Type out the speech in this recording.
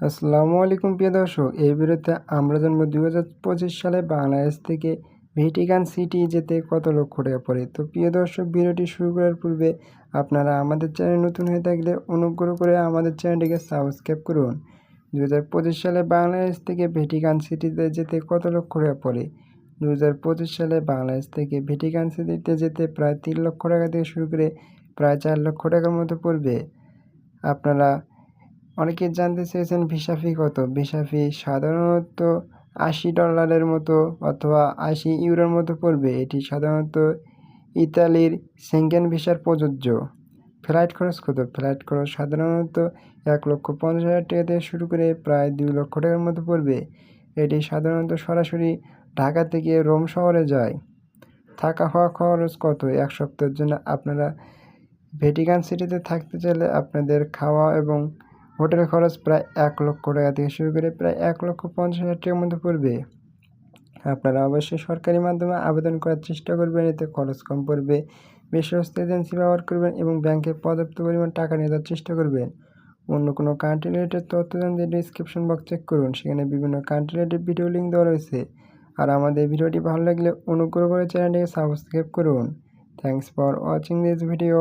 আসসালামু আলাইকুম প্রিয় দর্শক, এই ভিডিওতে আমরা হাজার পঁচিশ সালে বাংলাদেশ থেকে ভেটিকান সিটি যেতে কত লক্ষ টাকা পড়ে। তো প্রিয় দর্শক, ভিডিওটি শুরু করার পূর্বে আপনারা আমাদের চ্যানেল নতুন হয়ে থাকলে অনুগ্রহ করে আমাদের চ্যানেলটিকে সাবস্ক্রাইব করুন। দু হাজার পঁচিশ সালে বাংলাদেশ থেকে ভেটিকান সিটিতে যেতে কত লক্ষ টাকা পড়ে? দু হাজার পঁচিশ সালে বাংলাদেশ থেকে ভেটিকান সিটিতে যেতে প্রায় তিন লক্ষ টাকা থেকে শুরু করে প্রায় চার লক্ষ টাকার মতো পড়বে। আপনারা অনেকে জানতে চেয়েছেন ভিসা ফি কত? ভিসা ফি সাধারণত আশি ডলারের মতো অথবা আশি ইউরোর মতো পড়বে। এটি সাধারণত ইতালির সেঙ্গেন ভিসার প্রযোজ্য। ফ্লাইট খরচ কত? ফ্লাইট খরচ সাধারণত এক লক্ষ পঞ্চাশ হাজার টাকা থেকে শুরু করে প্রায় দুই লক্ষ টাকার মতো পড়বে। এটি সাধারণত সরাসরি ঢাকা থেকে রোম শহরে যায়। থাকা হওয়া খরচ কত? এক সপ্তাহের জন্য আপনারা ভেটিকান সিটিতে থাকতে চাইলে আপনাদের খাওয়া এবং হোটেল খরচ প্রায় এক লক্ষ টাকা থেকে শুরু করে প্রায় এক লক্ষ পঞ্চাশ হাজার টাকার মতো পড়বে। আপনারা অবশ্যই সরকারি মাধ্যমে আবেদন করার চেষ্টা করবেন, এতে খরচ কম পড়বে বিশ্বস্ত এজেন্সি ব্যবহার করবেন এবং ব্যাংকে পর্যাপ্ত পরিমাণ টাকা নিয়ে যাওয়ার চেষ্টা করবেন। অন্য কোনো কান্ট্রি রিলেটেড তথ্য জানতে ডিসক্রিপশন বক্স চেক করুন, সেখানে বিভিন্ন কান্ট্রি রিলেটেড ভিডিও লিঙ্ক দেওয়া রয়েছে। আর আমাদের ভিডিওটি ভালো লাগলে অনুগ্রহ করে চ্যানেলটিকে সাবস্ক্রাইব করুন। Thanks for watching this video